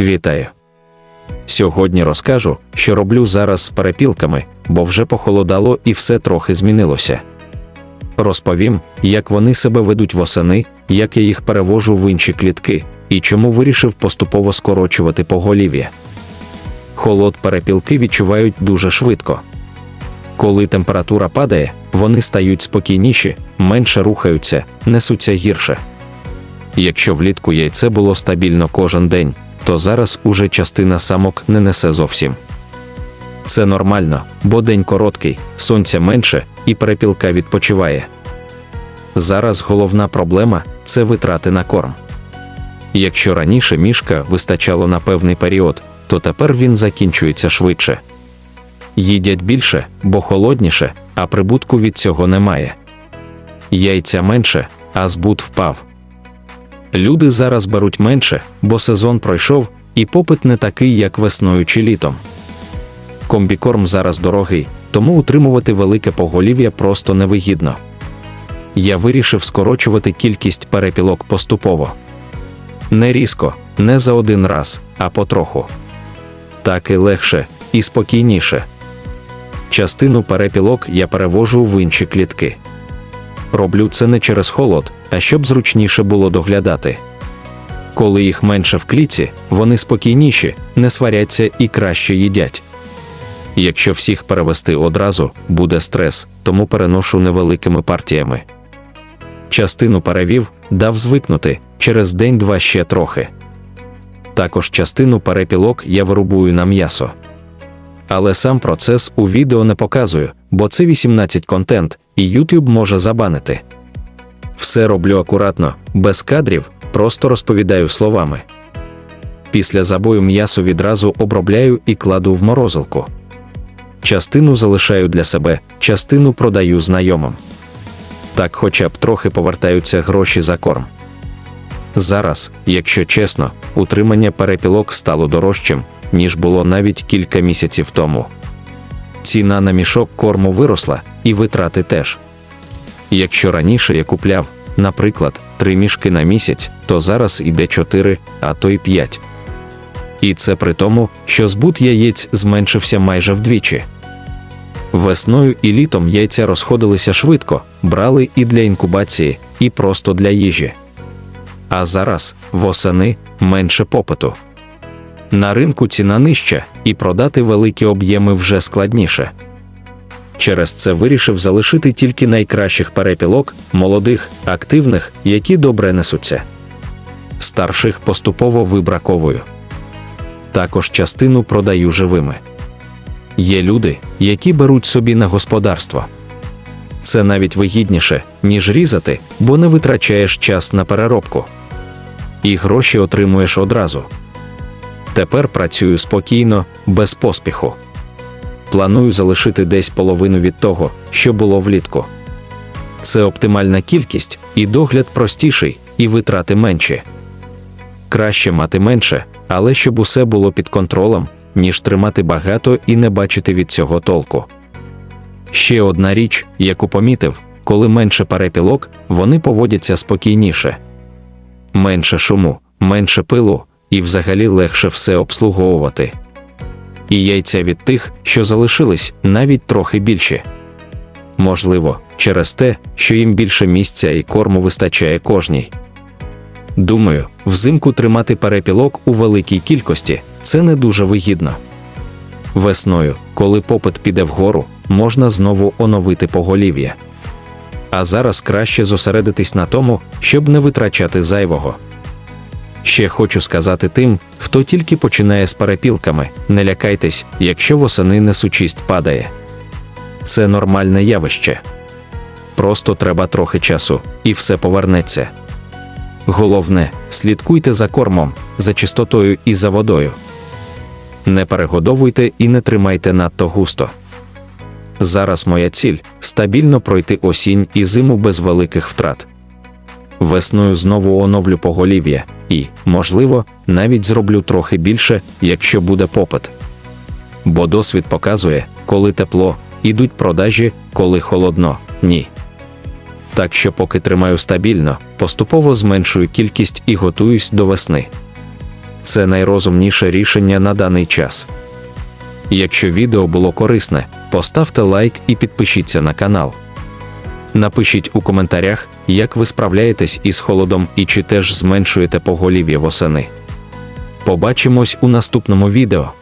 Вітаю! Сьогодні розкажу, що роблю зараз з перепілками, бо вже похолодало і все трохи змінилося. Розповім, як вони себе ведуть восени, як я їх перевожу в інші клітки і чому вирішив поступово скорочувати поголів'я. Холод перепілки відчувають дуже швидко. Коли температура падає, вони стають спокійніші, менше рухаються, несуться гірше. Якщо влітку яйце було стабільно кожен день, то зараз уже частина самок не несе зовсім. Це нормально, бо день короткий, сонця менше і перепілка відпочиває. Зараз головна проблема це витрати на корм. Якщо раніше мішка вистачало на певний період, то тепер він закінчується швидше. Їдять більше, бо холодніше, а прибутку від цього немає. Яйця менше, а збут впав. Люди зараз беруть менше, бо сезон пройшов, і попит не такий, як весною чи літом. Комбікорм зараз дорогий, тому утримувати велике поголів'я просто невигідно. Я вирішив скорочувати кількість перепілок поступово. Не різко, не за один раз, а потроху. Так і легше, і спокійніше. Частину перепілок я перевожу в інші клітки. Роблю це не через холод, а щоб зручніше було доглядати. Коли їх менше в кліці, вони спокійніші, не сваряться і краще їдять. Якщо всіх перевести одразу, буде стрес, тому переношу невеликими партіями. Частину перевів, дав звикнути через день-два ще трохи. Також частину перепілок я вирубую на м'ясо. Але сам процес у відео не показую, бо це 18 контент, і YouTube може забанити. Все роблю акуратно, без кадрів, просто розповідаю словами. Після забою м'ясо відразу обробляю і кладу в морозилку. Частину залишаю для себе, частину продаю знайомим. Так хоча б трохи повертаються гроші за корм. Зараз, якщо чесно, утримання перепілок стало дорожчим, ніж було навіть кілька місяців тому. Ціна на мішок корму виросла, і витрати теж. Якщо раніше я купляв, наприклад, три мішки на місяць, то зараз йде 4, а то й 5. І це при тому, що збут яєць зменшився майже вдвічі. Весною і літом яйця розходилися швидко, брали і для інкубації, і просто для їжі. А зараз, восени, менше попиту. На ринку ціна нижча, і продати великі об'єми вже складніше. Через це вирішив залишити тільки найкращих перепілок, молодих, активних, які добре несуться. Старших поступово вибраковую. Також частину продаю живими. Є люди, які беруть собі на господарство. Це навіть вигідніше, ніж різати, бо не витрачаєш час на переробку. І гроші отримуєш одразу. Тепер працюю спокійно, без поспіху. Планую залишити десь половину від того, що було влітку. Це оптимальна кількість, і догляд простіший, і витрати менші. Краще мати менше, але щоб усе було під контролем, ніж тримати багато і не бачити від цього толку. Ще одна річ, яку помітив, коли менше перепілок, вони поводяться спокійніше. Менше шуму, менше пилу, і взагалі легше все обслуговувати. І яйця від тих, що залишились, навіть трохи більші. Можливо, через те, що їм більше місця і корму вистачає кожній. Думаю, взимку тримати перепілок у великій кількості це не дуже вигідно. Весною, коли попит піде вгору, можна знову оновити поголів'я. А зараз краще зосередитись на тому, щоб не витрачати зайвого. Ще хочу сказати тим, хто тільки починає з перепілками, не лякайтесь, якщо восени несучість падає. Це нормальне явище. Просто треба трохи часу, і все повернеться. Головне, слідкуйте за кормом, за чистотою і за водою. Не перегодовуйте і не тримайте надто густо. Зараз моя ціль стабільно пройти осінь і зиму без великих втрат. Весною знову оновлю поголів'я і, можливо, навіть зроблю трохи більше, якщо буде попит. Бо досвід показує, коли тепло, ідуть продажі, коли холодно, ні. Так що, поки тримаю стабільно, поступово зменшую кількість і готуюсь до весни. це найрозумніше рішення на даний час. Якщо відео було корисне, поставте лайк і підпишіться на канал. Напишіть у коментарях, як ви справляєтесь із холодом і чи теж зменшуєте поголів'я восени. Побачимось у наступному відео.